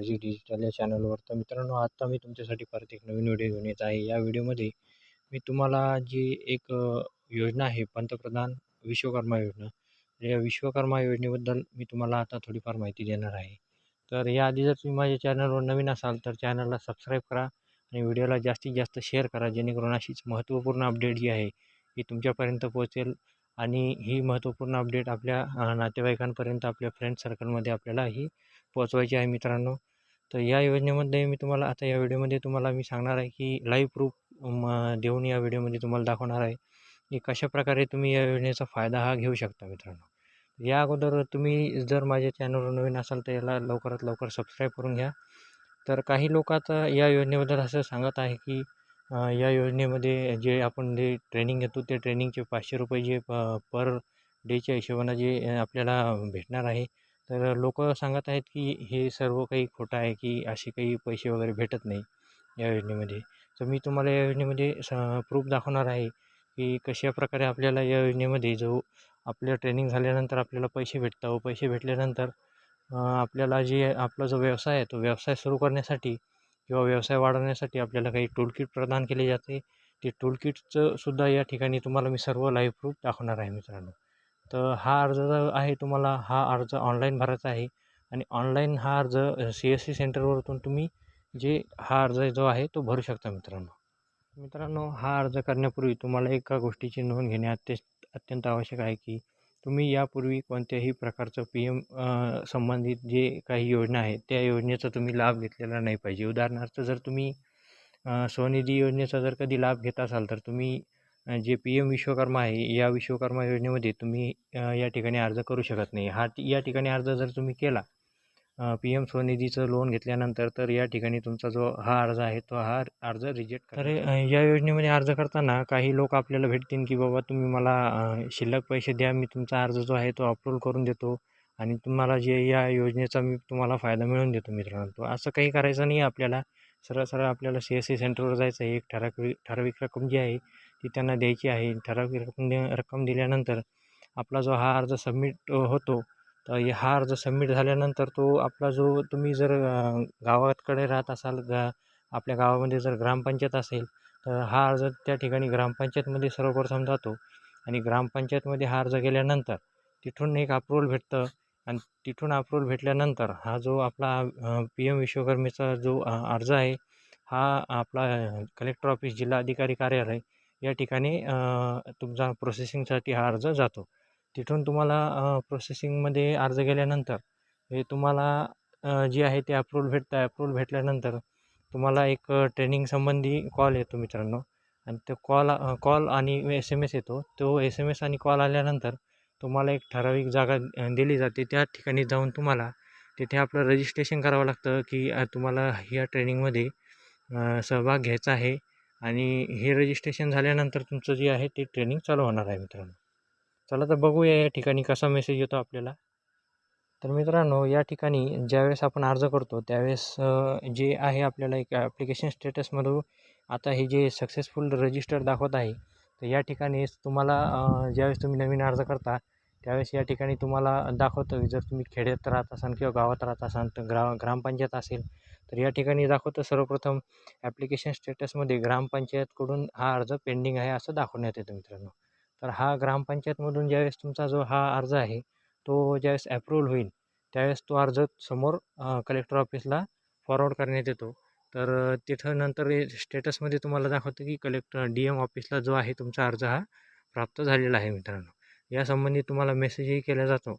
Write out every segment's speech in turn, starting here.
R G digital या चॅनलवर तर मित्रांनो आत्ता मी तुमच्यासाठी परत एक नवीन व्हिडिओ घेऊन येत आहे. या व्हिडिओमध्ये मी तुम्हाला जी एक योजना आहे पंतप्रधान विश्वकर्मा योजना. या विश्वकर्मा योजनेबद्दल मी तुम्हाला आता थोडीफार माहिती देणार आहे. तर याआधी जर तुम्ही माझ्या चॅनलवर नवीन असाल तर चॅनलला सबस्क्राईब करा आणि व्हिडिओला जास्तीत जास्त शेअर करा. जेणेकरून अशीच महत्त्वपूर्ण अपडेट जी आहे ही तुमच्यापर्यंत पोहोचेल आणि ही महत्त्वपूर्ण अपडेट आपल्या नातेवाईकांपर्यंत आपल्या फ्रेंड सर्कलमध्ये आपल्याला ही पोचवायची आहे मित्रांनो. तर या योजनेमध्ये मी तुम्हाला आता या व्हिडिओमध्ये तुम्हाला मी सांगणार आहे की लाईव्ह प्रूफ म देऊन या व्हिडिओमध्ये तुम्हाला दाखवणार आहे की कशाप्रकारे तुम्ही या योजनेचा फायदा हा घेऊ शकता मित्रांनो. या अगोदर तुम्ही जर माझ्या चॅनलवर नवीन असाल तर याला लवकरात लवकर सबस्क्राईब करून घ्या. तर काही लोक आता या योजनेबद्दल असं सांगत आहे की या योजनेमध्ये जे आपण जे ट्रेनिंग घेतो ते ट्रेनिंगचे पाचशे रुपये जे प पर डेच्या हिशोबानं जे आपल्याला भेटणार आहे. तर लोक सांगत आहेत की हे सर्व काही खोटं आहे की असे काही पैसे वगैरे भेटत नाही या योजनेमध्ये. तर मी तुम्हाला या योजनेमध्ये स प्रूफ दाखवणार आहे की कशाप्रकारे आपल्याला या योजनेमध्ये जो आपल्या ट्रेनिंग झाल्यानंतर आपल्याला पैसे भेटतात. व पैसे भेटल्यानंतर आपल्याला जे आपला जो व्यवसाय आहे तो व्यवसाय सुरू करण्यासाठी किंवा व्यवसाय वाढवण्यासाठी आपल्याला काही टूलकिट प्रदान केले जाते. ते टूलकिटचं सुद्धा या ठिकाणी तुम्हाला मी सर्व लाईव्ह प्रूफ दाखवणार आहे मित्रांनो. तर हा अर्ज जो आहे तुम्हाला हा अर्ज ऑनलाईन भरायचा आहे. आणि ऑनलाईन हा अर्ज सी एस सी सेंटरवरतून तुम्ही जे हा अर्ज जो आहे तो भरू शकता मित्रांनो. मित्रांनो हा अर्ज करण्यापूर्वी तुम्हाला एका गोष्टीची नोंद घेणे अत्य अत्यंत आवश्यक आहे की तुम्ही यापूर्वी कोणत्याही प्रकारचं पी एम संबंधित जे काही योजना आहे त्या योजनेचा तुम्ही लाभ घेतलेला नाही पाहिजे. उदाहरणार्थ जर तुम्ही स्वनिधी योजनेचा जर कधी लाभ घेत असाल तर तुम्ही जे पी एम विश्वकर्मा आहे या विश्वकर्मा योजनेमध्ये तुम्ही या ठिकाणी अर्ज करू शकत नाही. हा या ठिकाणी अर्ज जर तुम्ही केला पी एम स्वनिधीचं लोन घेतल्यानंतर तर या ठिकाणी तुमचा जो हा अर्ज आहे तो हा अर्ज रिजेक्ट तर अ, या योजनेमध्ये अर्ज करताना काही लोक आपल्याला भेटतील की बाबा तुम्ही मला शिल्लक पैसे द्या मी तुमचा अर्ज जो आहे तो अप्रूव्ह करून देतो आणि तुम्हाला जे या योजनेचा मी तुम्हाला फायदा मिळवून देतो मित्रांनो. तो असं काही करायचं नाही. आपल्याला सरळ सरळ आपल्याला सी एस सी सेंटरवर जायचं आहे. एक ठराविक ठराविक रक्कम जी आहे ती त्यांना द्यायची आहे. ठराविक रक्कम दे रक्कम दिल्यानंतर आपला जो हा अर्ज सबमिट होतो तर हे हा अर्ज सबमिट झाल्यानंतर तो आपला जो तुम्ही जर गावाकडे राहत असाल गा आपल्या गावामध्ये जर ग्रामपंचायत असेल तर हा अर्ज त्या ठिकाणी ग्रामपंचायतमध्ये सर्वप्रथम जातो. आणि ग्रामपंचायतमध्ये हा अर्ज गेल्यानंतर तिथून एक अप्रूवल भेटतं. आणि तिथून अप्रूवल भेटल्यानंतर हा जो आपला पी एम विश्वकर्मेचा जो अर्ज आहे हा आपला कलेक्टर ऑफिस जिल्हाधिकारी कार्यालय या ठिकाणी तुमचा प्रोसेसिंगसाठी हा अर्ज जातो. तिथून तुम्हाला प्रोसेसिंगमध्ये अर्ज गेल्यानंतर हे तुम्हाला जी जे आहे ते अप्रूव्हल भेटतं. अप्रूवल भेटल्यानंतर तुम्हाला एक ट्रेनिंग संबंधी कॉल येतो मित्रांनो. आणि तो कॉल कॉल आणि एस एम एस येतो. तो एस एम एस आणि कॉल आल्यानंतर तुम्हाला एक ठराविक जागा दिली जाते. त्या ठिकाणी जाऊन तुम्हाला तिथे आपलं रजिस्ट्रेशन करावं लागतं की तुम्हाला ह्या ट्रेनिंगमध्ये सहभाग घ्यायचा आहे. आणि हे रजिस्ट्रेशन झाल्यानंतर तुमचं जे आहे ते ट्रेनिंग चालू होणार आहे मित्रांनो. चला तर बघूया या ठिकाणी कसा मेसेज येतो आपल्याला. तर मित्रांनो या ठिकाणी ज्यावेळेस आपण अर्ज करतो त्यावेळेस जे आहे आपल्याला एक ॲप्लिकेशन स्टेटसमधून आता हे जे सक्सेसफुल रजिस्टर दाखवत आहे तर या ठिकाणी तुम्हाला ज्यावेळेस तुम्ही नवीन अर्ज करता त्यावेळेस या ठिकाणी तुम्हाला दाखवतं जर तुम्ही खेड्यात राहत असाल किंवा गावात राहत असाल तर ग्रा ग्रामपंचायत असेल तर या ठिकाणी दाखवतं सर्वप्रथम ॲप्लिकेशन स्टेटसमध्ये ग्रामपंचायतकडून हा अर्ज पेंडिंग आहे असं दाखवण्यात येतं मित्रांनो. तर हा ग्रामपंचायतमधून ज्यावेळेस तुमचा जो हा अर्ज आहे तो ज्यावेळेस ॲप्रूव्हल होईल त्यावेळेस तो अर्ज समोर कलेक्टर ऑफिसला फॉरवर्ड करण्यात येतो. तर तिथं नंतर स्टेटसमध्ये तुम्हाला दाखवतं की कलेक्टर डी एम ऑफिसला जो आहे तुमचा अर्ज हा प्राप्त झालेला आहे मित्रांनो. यासंबंधी तुम्हाला मेसेजही केला जातो.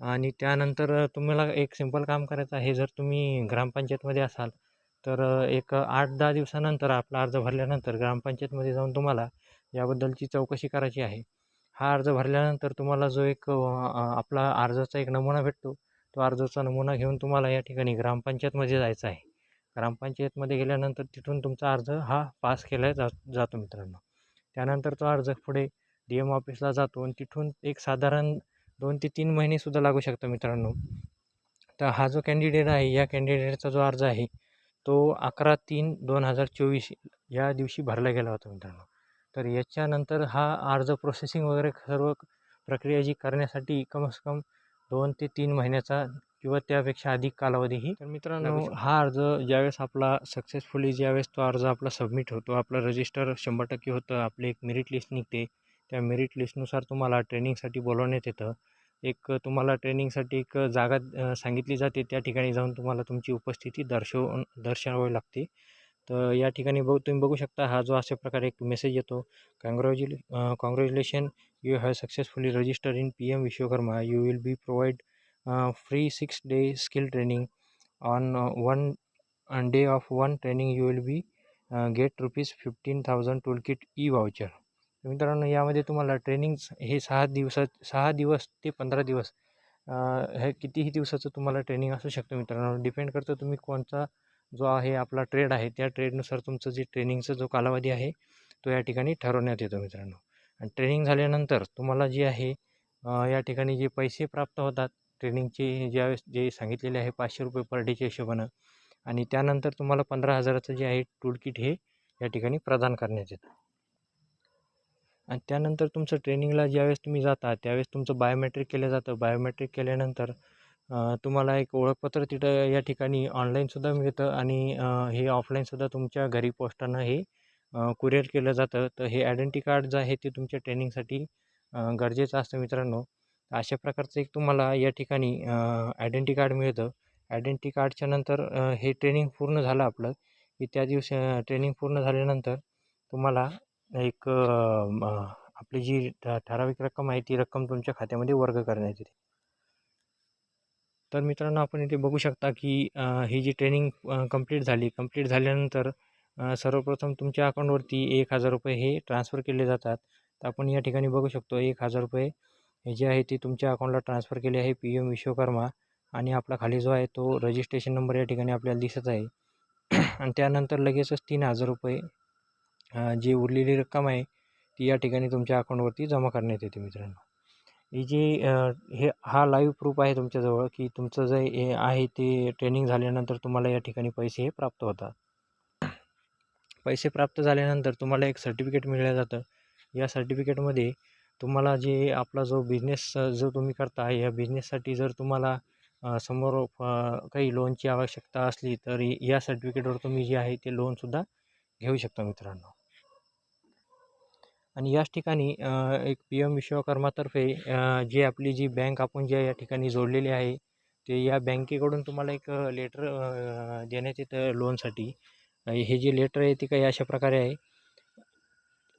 आणि त्यानंतर तुम्हाला एक सिंपल काम करायचं आहे. जर तुम्ही ग्रामपंचायतमध्ये असाल तर एक आठ दहा दिवसानंतर आपला अर्ज भरल्यानंतर ग्रामपंचायतमध्ये जाऊन तुम्हाला याबद्दलची चौकशी करायची आहे. हा अर्ज भरल्यानंतर तुम्हाला जो एक आपला अर्जाचा एक नमुना भेटतो तो अर्जाचा नमुना घेऊन तुम्हाला या ठिकाणी ग्रामपंचायतमध्ये जायचं आहे. ग्रामपंचायतमध्ये गेल्यानंतर तिथून तुमचा अर्ज हा पास केला जा जातो मित्रांनो. त्यानंतर तो अर्ज पुढे डी एम ऑफिसला जातो आणि तिथून एक साधारण दोन ते तीन महिनेसुद्धा लागू शकतं मित्रांनो. तर हा जो कॅन्डिडेट आहे या कॅन्डिडेटचा जो अर्ज आहे तो अकरा तीन दोन हजार चोवीस या दिवशी भरला गेला होता मित्रांनो. तर याच्यानंतर हा अर्ज प्रोसेसिंग वगैरे सर्व प्रक्रिया जी करण्यासाठी कमसे कम दोन ते तीन महिन्याचा किंवा त्यापेक्षा अधिक कालावधीही तर मित्रांनो हा अर्ज ज्यावेळेस आपला सक्सेसफुली ज्यावेळेस तो अर्ज आपला सबमिट होतो आपलं रजिस्टर शंभर टक्के होतं आपली एक मेरिट लिस्ट निघते त्या मेरिट लिस्टनुसार तुम्हाला ट्रेनिंगसाठी बोलवण्यात येतं. एक तुम्हाला ट्रेनिंगसाठी एक जागा सांगितली जाते. त्या ठिकाणी जाऊन तुम्हाला तुमची उपस्थिती दर्शव दर्शवावी लागते. तर या ठिकाणी बघू तुम्ही बघू शकता हा जो अशा प्रकारे एक मेसेज येतो. Congratulate congratulation you have successfully register in P M Vishwakarma you will be provide free six day skill training on one day of one training you will be get rupees fifteen thousand tool kit e voucher मित्रांनो यामध्ये तुम्हाला training हे सहा दिवसात सहा दिवस ते पंधरा दिवस हे कितीही दिवसाचं तुम्हाला ट्रेनिंग असू शकतं मित्रांनो. डिपेंड करतं तुम्ही कोणता जो आहे आपला ट्रेड आहे त्या ट्रेडनुसार तुमचं जे ट्रेनिंगचा जो कालावधी आहे तो या ठिकाणी ठरवण्यात येतो मित्रांनो. आणि ट्रेनिंग झाल्यानंतर तुम्हाला जे आहे या ठिकाणी जे पैसे प्राप्त होतात ट्रेनिंगचे ज्यावेळेस जे सांगितलेले आहे पाचशे रुपये पर डेच्या हिशोबानं आणि त्यानंतर तुम्हाला पंधरा हजाराचं जे आहे टूल किट हे या ठिकाणी प्रदान करण्यात येतं. आणि त्यानंतर तुमचं ट्रेनिंगला ज्यावेळेस तुम्ही जाता त्यावेळेस तुमचं बायोमेट्रिक केलं जातं. बायोमेट्रिक केल्यानंतर तुम्हाला एक ओळखपत्र तिथं या ठिकाणी ऑनलाईनसुद्धा मिळतं आणि हे ऑफलाईनसुद्धा तुमच्या घरी पोस्टानं हे कुरिअर केलं जातं. तर हे आयडेंटी कार्ड जे आहे ते तुमच्या ट्रेनिंगसाठी गरजेचं असतं मित्रांनो. अशा प्रकारचं एक तुम्हाला या ठिकाणी आयडेंटी कार्ड मिळतं. आयडेंटी कार्डच्या नंतर हे ट्रेनिंग पूर्ण झालं आपलं. की त्या दिवशी ट्रेनिंग पूर्ण झाल्यानंतर तुम्हाला एक आपली जी ठ- ठराविक रक्कम आहे ती रक्कम तुमच्या खात्यामध्ये वर्ग करण्यात येते. तर मित्रांनो आपण इथे बघू शकता की ही जी ट्रेनिंग कंप्लीट झाली कंप्लीट झाल्यानंतर सर्वप्रथम तुमच्या अकाउंटवरती एक हजार रुपये हे ट्रान्सफर केले जातात. तर आपण या ठिकाणी बघू शकतो एक हजार रुपये हे जे आहे ते तुमच्या अकाउंटला ट्रान्सफर केले आहे पी एम विश्वकर्मा आणि आपला खाली जो आहे तो रजिस्ट्रेशन नंबर या ठिकाणी आपल्याला दिसत आहे. आणि त्यानंतर लगेचच तीन हजार रुपये जी उरलेली रक्कम आहे ती या ठिकाणी तुमच्या अकाउंटवरती जमा करण्यात येते मित्रांनो. ही जी हे हा लाईव्ह प्रूफ आहे तुमच्याजवळ की तुमचं जे हे आहे ते ट्रेनिंग झाल्यानंतर तुम्हाला या ठिकाणी पैसे हे प्राप्त होतात. पैसे प्राप्त झाल्यानंतर तुम्हाला एक सर्टिफिकेट मिळलं जातं. या सर्टिफिकेटमध्ये तुम्हाला जे आपला जो बिझनेस जो तुम्ही करता या बिझनेससाठी जर तुम्हाला समोर काही लोनची आवश्यकता असली तर या सर्टिफिकेटवर तुम्ही जे आहे ते लोनसुद्धा घेऊ शकता मित्रांनो. आणि याच ठिकाणी एक पी एम विश्वकर्मातर्फे जी आपली जी बँक आपण ज्या या ठिकाणी जोडलेली आहे ते या बँकेकडून तुम्हाला एक लेटर देण्यात येतं लोनसाठी. हे जे लेटर आहे ते काही अशा प्रकारे आहे.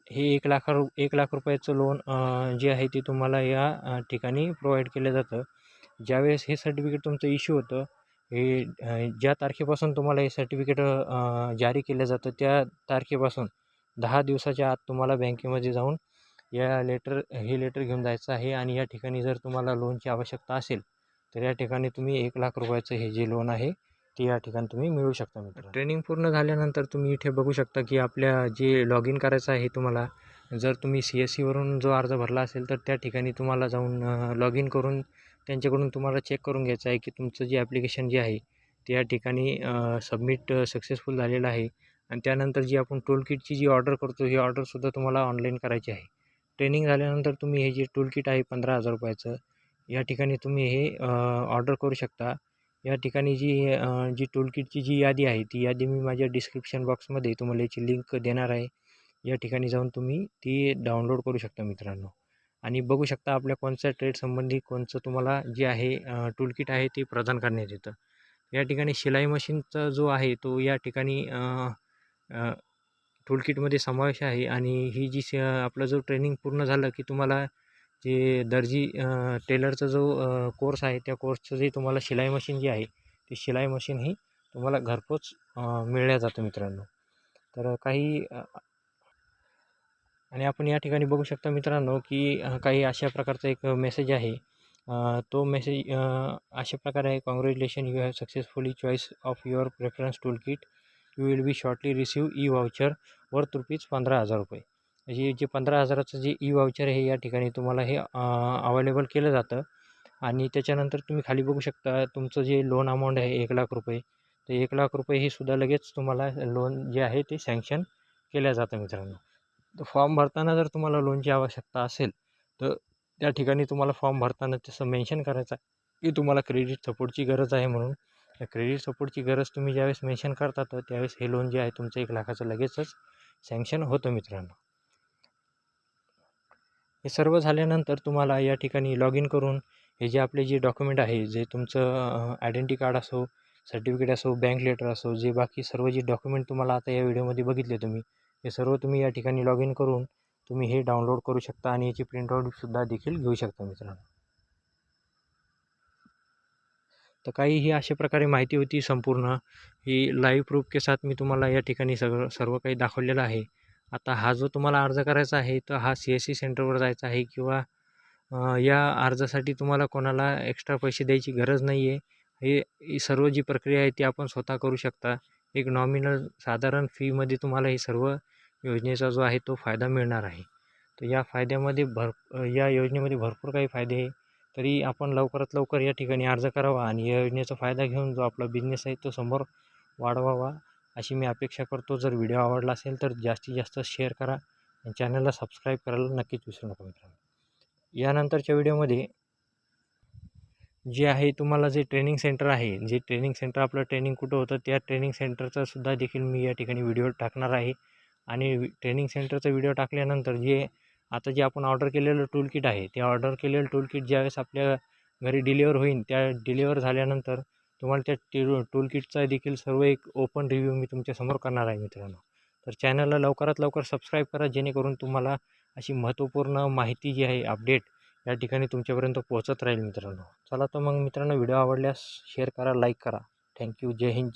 हे एक लाखा रु एक लाख रुपयाचं लोन जे आहे ते तुम्हाला या ठिकाणी प्रोव्हाइड केलं जातं. ज्यावेळेस हे सर्टिफिकेट तुमचं इश्यू होतं हे ज्या तारखेपासून तुम्हाला हे सर्टिफिकेट जारी केलं जातं त्या तारखेपासून दहा दिवसाच्या आत तुम्हाला बँकेमध्ये जाऊन या लेटर हे लेटर घेऊन जायचं आहे आणि या ठिकाणी जर तुम्हाला लोनची आवश्यकता असेल तर या ठिकाणी तुम्ही एक लाख रुपयाचं हे जे लोन आहे ते या ठिकाणी तुम्ही मिळू शकता मित्र. ट्रेनिंग पूर्ण झाल्यानंतर तुम्ही इथे बघू शकता की आपल्या जे लॉग इन करायचं आहे तुम्हाला जर तुम्ही सी एस सीवरून जो अर्ज भरला असेल तर त्या ठिकाणी तुम्हाला जाऊन लॉग इन करून त्यांच्याकडून तुम्हाला चेक करून घ्यायचं आहे की तुमचं जे ॲप्लिकेशन जे आहे ते या ठिकाणी सबमिट सक्सेसफुल झालेलं आहे. आणि त्यानंतर जी आपण टूल किटची जी ऑर्डर करतो ही ऑर्डरसुद्धा तुम्हाला ऑनलाईन करायची आहे. ट्रेनिंग झाल्यानंतर तुम्ही हे जे टूल किट आहे पंधरा हजार रुपयाचं या ठिकाणी तुम्ही हे ऑर्डर करू शकता. या ठिकाणी जी जी टूल किटची जी यादी आहे ती यादी मी माझ्या डिस्क्रिप्शन बॉक्समध्ये तुम्हाला याची लिंक देणार आहे. या ठिकाणी जाऊन तुम्ही ती डाउनलोड करू शकता मित्रांनो. आणि बघू शकता आपल्या कोणत्या ट्रेड संबंधी कोणचं तुम्हाला जे आहे टूल किट आहे ते प्रदान करण्यात येतं. या ठिकाणी शिलाई मशीनचा जो आहे तो या ठिकाणी टूल किटमध्ये समावेश आहे आणि ही जी स आपलं जो ट्रेनिंग पूर्ण झालं की तुम्हाला जे दर्जी टेलरचा जो कोर्स आहे त्या कोर्सचं जे तुम्हाला शिलाई मशीन जी आहे ती शिलाई मशीन ही तुम्हाला घरपोच मिळल्या जातं मित्रांनो. तर काही आणि आपण या ठिकाणी बघू शकता मित्रांनो की काही अशा प्रकारचा एक मेसेज आहे. तो मेसेज अशा प्रकारे आहे. Congratulation you have successfully choice of your preference tool kit you will be shortly receive e voucher worth rupees पंधरा हजार रुपये. म्हणजे जे पंधरा हजाराचं जे ई व्हाउचर आहे या ठिकाणी तुम्हाला हे अवेलेबल केलं जातं. आणि त्याच्यानंतर तुम्ही खाली बघू शकता तुमचं जे लोन अमाऊंट आहे एक लाख रुपये. तर एक लाख रुपये हे सुद्धा लगेच तुम्हाला लोन जे आहे ते सँक्शन केलं जातं मित्रांनो. तर फॉर्म भरताना जर तुम्हाला लोनची आवश्यकता असेल तर त्या ठिकाणी तुम्हाला फॉर्म भरताना तसं मेन्शन करायचं आहे की तुम्हाला क्रेडिट सपोर्टची गरज आहे म्हणून क्रेडिट सपोर्टची गरज तुम्ही ज्यावेळेस मेन्शन करता तर त्यावेळेस हे लोन जे आहे तुमचं एक लाखाचं लगेचच सँक्शन होतं मित्रांनो. हे सर्व झाल्यानंतर तुम्हाला या ठिकाणी लॉग इन करून हे जे आपले जे डॉक्युमेंट आहे जे तुमचं आयडेंटी कार्ड असो सर्टिफिकेट असो बँक लेटर असो जे बाकी सर्व जे डॉक्युमेंट तुम्हाला आता या व्हिडिओमध्ये बघितले तुम्ही हे सर्व तुम्ही या ठिकाणी लॉग इन करून तुम्ही हे डाउनलोड करू शकता आणि याची प्रिंटआउटसुद्धा देखील घेऊ शकता मित्रांनो. तर काही ही अशा प्रकारे माहिती होती संपूर्ण. ही लाईव्ह प्रूफ के साथ मी तुम्हाला या ठिकाणी सगळं सर्व काही दाखवलेलं आहे. आता हा जो तुम्हाला अर्ज करायचा आहे तर हा सी एस सी सेंटरवर जायचा आहे किंवा या अर्जासाठी तुम्हाला कोणाला एक्स्ट्रा पैसे द्यायची गरज नाही आहे हे ही सर्व जी प्रक्रिया आहे ती आपण स्वतः करू शकता. एक नॉमिनल साधारण फीमध्ये तुम्हाला हे सर्व योजनेचा जो आहे तो फायदा मिळणार आहे. तर या फायद्यामध्ये भर या योजनेमध्ये भरपूर काही फायदे आहे तरी आपण लवकरात लवकर या ठिकाणी अर्ज करावा आणि या योजनेचा फायदा घेऊन जो आपला बिझनेस आहे तो समोर वाढवावा अशी मी अपेक्षा करतो. जर व्हिडिओ आवडला असेल तर जास्तीत जास्त शेअर करा आणि चॅनलला सबस्क्राईब करायला नक्कीच विसरू नका मित्रांनो. यानंतरच्या व्हिडिओमध्ये जे आहे तुम्हाला जे ट्रेनिंग सेंटर आहे जे ट्रेनिंग सेंटर आपलं ट्रेनिंग कुठं होतं त्या ट्रेनिंग सेंटरचा सुद्धा देखील मी या ठिकाणी व्हिडिओ टाकणार आहे. आणि ट्रेनिंग सेंटरचा व्हिडिओ टाकल्यानंतर जे आता जे आपण ऑर्डर केलेलं टूल किट आहे ते ऑर्डर केलेलं टूल किट ज्यावेळेस आपल्या घरी डिलिवर होईल त्या डिलिवर झाल्यानंतर तुम्हाला त्या टी टूल किटचा देखील सर्व एक ओपन रिव्ह्यू मी तुमच्यासमोर करणार आहे मित्रांनो. तर चॅनलला लवकरात लवकर सबस्क्राईब करा जेणेकरून तुम्हाला अशी महत्त्वपूर्ण माहिती जी आहे अपडेट या ठिकाणी तुमच्यापर्यंत पोहोचत राहील मित्रांनो. चला तर मग मित्रांनो व्हिडिओ आवडल्यास शेअर करा लाईक करा. Thank you. जय हिंद.